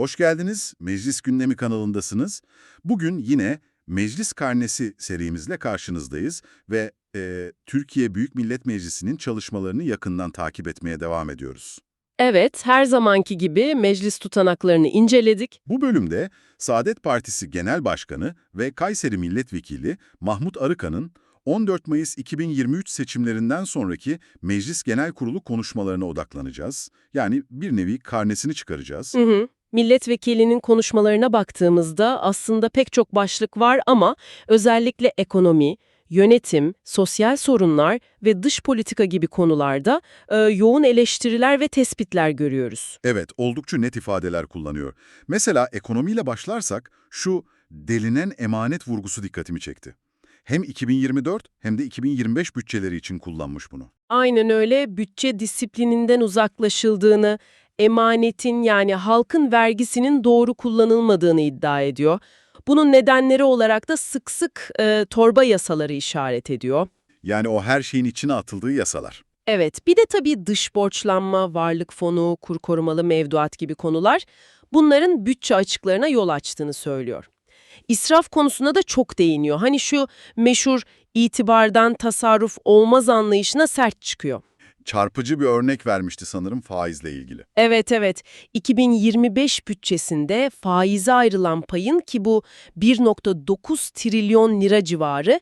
Hoş geldiniz. Meclis Gündemi kanalındasınız. Bugün yine Meclis Karnesi serimizle karşınızdayız ve e, Türkiye Büyük Millet Meclisi'nin çalışmalarını yakından takip etmeye devam ediyoruz. Evet, her zamanki gibi meclis tutanaklarını inceledik. Bu bölümde Saadet Partisi Genel Başkanı ve Kayseri Milletvekili Mahmut Arıkan'ın 14 Mayıs 2023 seçimlerinden sonraki Meclis Genel Kurulu konuşmalarına odaklanacağız. Yani bir nevi karnesini çıkaracağız. Hı hı. Milletvekilinin konuşmalarına baktığımızda aslında pek çok başlık var ama özellikle ekonomi, yönetim, sosyal sorunlar ve dış politika gibi konularda e, yoğun eleştiriler ve tespitler görüyoruz. Evet, oldukça net ifadeler kullanıyor. Mesela ekonomiyle başlarsak şu delinen emanet vurgusu dikkatimi çekti. Hem 2024 hem de 2025 bütçeleri için kullanmış bunu. Aynen öyle bütçe disiplininden uzaklaşıldığını, emanetin yani halkın vergisinin doğru kullanılmadığını iddia ediyor. Bunun nedenleri olarak da sık sık e, torba yasaları işaret ediyor. Yani o her şeyin içine atıldığı yasalar. Evet, bir de tabii dış borçlanma, varlık fonu, kur korumalı mevduat gibi konular bunların bütçe açıklarına yol açtığını söylüyor. İsraf konusuna da çok değiniyor. Hani şu meşhur itibardan tasarruf olmaz anlayışına sert çıkıyor. Çarpıcı bir örnek vermişti sanırım faizle ilgili. Evet evet 2025 bütçesinde faize ayrılan payın ki bu 1.9 trilyon lira civarı,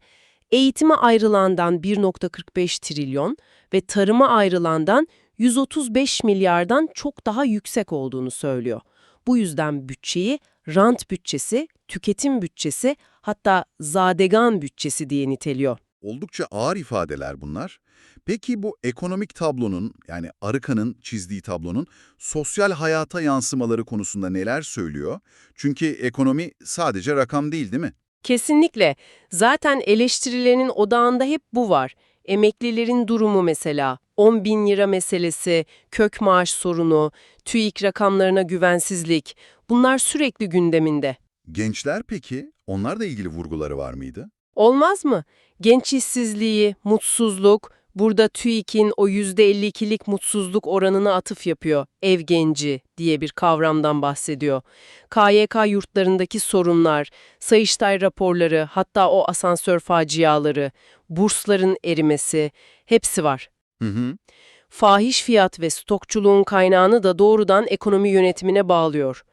eğitime ayrılandan 1.45 trilyon ve tarıma ayrılandan 135 milyardan çok daha yüksek olduğunu söylüyor. Bu yüzden bütçeyi rant bütçesi, tüketim bütçesi hatta zadegan bütçesi diye niteliyor. Oldukça ağır ifadeler bunlar. Peki bu ekonomik tablonun yani Arıkan'ın çizdiği tablonun sosyal hayata yansımaları konusunda neler söylüyor? Çünkü ekonomi sadece rakam değil değil mi? Kesinlikle. Zaten eleştirilerinin odağında hep bu var. Emeklilerin durumu mesela, 10 bin lira meselesi, kök maaş sorunu, TÜİK rakamlarına güvensizlik, bunlar sürekli gündeminde. Gençler peki? Onlarla ilgili vurguları var mıydı? Olmaz mı? Genç işsizliği, mutsuzluk, burada TÜİK'in o %52'lik mutsuzluk oranına atıf yapıyor. Ev genci diye bir kavramdan bahsediyor. KYK yurtlarındaki sorunlar, Sayıştay raporları, hatta o asansör faciaları, bursların erimesi, hepsi var. Hı hı. Fahiş fiyat ve stokçuluğun kaynağını da doğrudan ekonomi yönetimine bağlıyor.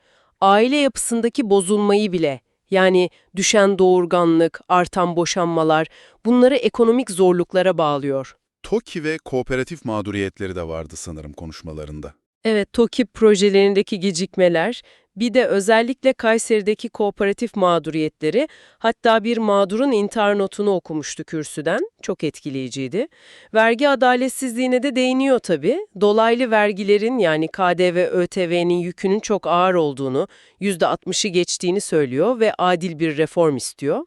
Aile yapısındaki bozulmayı bile, yani düşen doğurganlık, artan boşanmalar, bunları ekonomik zorluklara bağlıyor. TOKİ ve kooperatif mağduriyetleri de vardı sanırım konuşmalarında. Evet, TOKİ projelerindeki gecikmeler, bir de özellikle Kayseri'deki kooperatif mağduriyetleri, hatta bir mağdurun intihar notunu okumuştu kürsüden, çok etkileyiciydi. Vergi adaletsizliğine de değiniyor tabii. Dolaylı vergilerin yani KDV, ÖTV'nin yükünün çok ağır olduğunu, %60'ı geçtiğini söylüyor ve adil bir reform istiyor.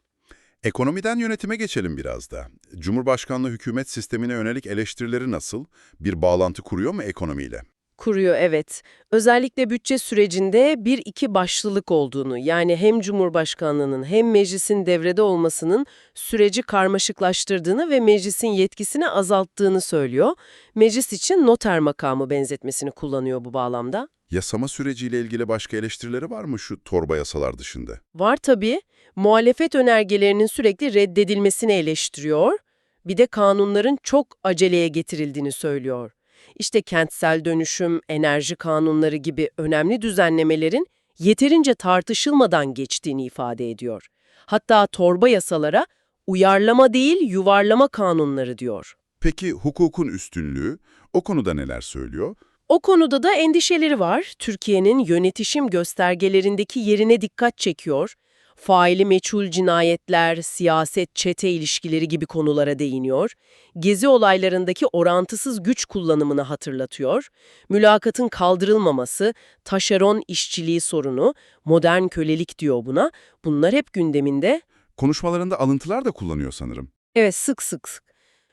Ekonomiden yönetime geçelim biraz da. Cumhurbaşkanlığı hükümet sistemine yönelik eleştirileri nasıl? Bir bağlantı kuruyor mu ekonomiyle? Kuruyor evet. Özellikle bütçe sürecinde bir iki başlılık olduğunu yani hem Cumhurbaşkanlığının hem meclisin devrede olmasının süreci karmaşıklaştırdığını ve meclisin yetkisini azalttığını söylüyor. Meclis için noter makamı benzetmesini kullanıyor bu bağlamda. Yasama süreciyle ilgili başka eleştirileri var mı şu torba yasalar dışında? Var tabii. Muhalefet önergelerinin sürekli reddedilmesini eleştiriyor. Bir de kanunların çok aceleye getirildiğini söylüyor. İşte kentsel dönüşüm, enerji kanunları gibi önemli düzenlemelerin yeterince tartışılmadan geçtiğini ifade ediyor. Hatta torba yasalara uyarlama değil yuvarlama kanunları diyor. Peki hukukun üstünlüğü, o konuda neler söylüyor? O konuda da endişeleri var. Türkiye'nin yönetişim göstergelerindeki yerine dikkat çekiyor. Faili meçhul cinayetler, siyaset, çete ilişkileri gibi konulara değiniyor. Gezi olaylarındaki orantısız güç kullanımını hatırlatıyor. Mülakatın kaldırılmaması, taşeron işçiliği sorunu, modern kölelik diyor buna. Bunlar hep gündeminde. Konuşmalarında alıntılar da kullanıyor sanırım. Evet sık sık.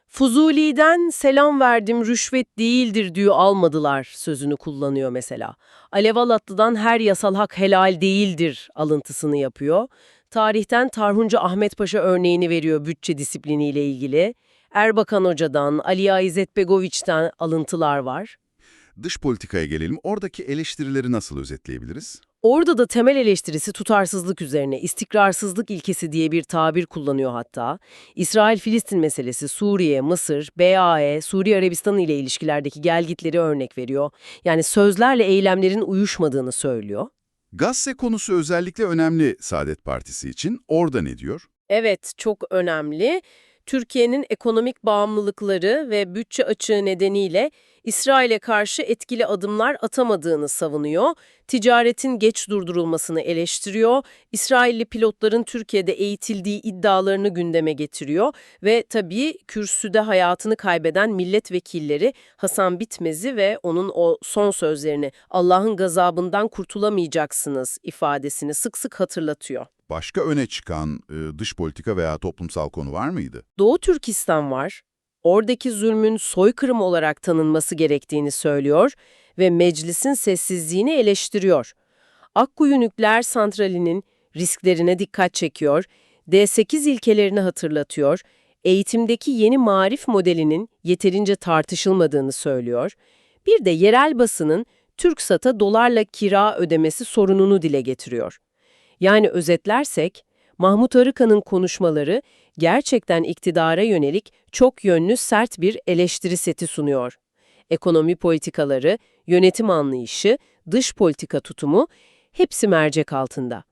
Fuzuli'den selam verdim rüşvet değildir diyor almadılar sözünü kullanıyor mesela. Alev Alatlı'dan her yasal hak helal değildir alıntısını yapıyor. Tarihten Tarhuncu Ahmet Paşa örneğini veriyor bütçe disipliniyle ilgili. Erbakan Hoca'dan, Ali Aizet Begoviç'ten alıntılar var. Dış politikaya gelelim. Oradaki eleştirileri nasıl özetleyebiliriz? Orada da temel eleştirisi tutarsızlık üzerine, istikrarsızlık ilkesi diye bir tabir kullanıyor hatta. İsrail-Filistin meselesi, Suriye, Mısır, BAE, Suriye Arabistan ile ilişkilerdeki gelgitleri örnek veriyor. Yani sözlerle eylemlerin uyuşmadığını söylüyor. Gazze konusu özellikle önemli Saadet Partisi için. Orada ne diyor? Evet, çok önemli. Türkiye'nin ekonomik bağımlılıkları ve bütçe açığı nedeniyle İsrail'e karşı etkili adımlar atamadığını savunuyor. Ticaretin geç durdurulmasını eleştiriyor. İsrailli pilotların Türkiye'de eğitildiği iddialarını gündeme getiriyor ve tabii kürsüde hayatını kaybeden milletvekilleri Hasan Bitmez'i ve onun o son sözlerini Allah'ın gazabından kurtulamayacaksınız ifadesini sık sık hatırlatıyor. Başka öne çıkan e, dış politika veya toplumsal konu var mıydı? Doğu Türkistan var. Oradaki zulmün soykırım olarak tanınması gerektiğini söylüyor ve meclisin sessizliğini eleştiriyor. Akkuyu Nükleer Santrali'nin risklerine dikkat çekiyor, D8 ilkelerini hatırlatıyor, eğitimdeki yeni marif modelinin yeterince tartışılmadığını söylüyor. Bir de yerel basının TürkSat'a dolarla kira ödemesi sorununu dile getiriyor. Yani özetlersek, Mahmut Arıkan'ın konuşmaları gerçekten iktidara yönelik çok yönlü sert bir eleştiri seti sunuyor. Ekonomi politikaları, yönetim anlayışı, dış politika tutumu hepsi mercek altında.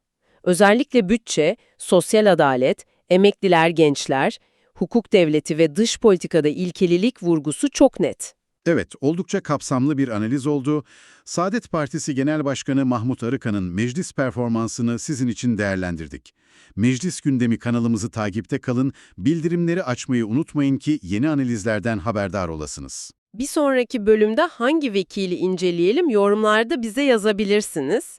Özellikle bütçe, sosyal adalet, emekliler gençler, hukuk devleti ve dış politikada ilkelilik vurgusu çok net. Evet, oldukça kapsamlı bir analiz oldu. Saadet Partisi Genel Başkanı Mahmut Arıkan'ın meclis performansını sizin için değerlendirdik. Meclis gündemi kanalımızı takipte kalın, bildirimleri açmayı unutmayın ki yeni analizlerden haberdar olasınız. Bir sonraki bölümde hangi vekili inceleyelim yorumlarda bize yazabilirsiniz.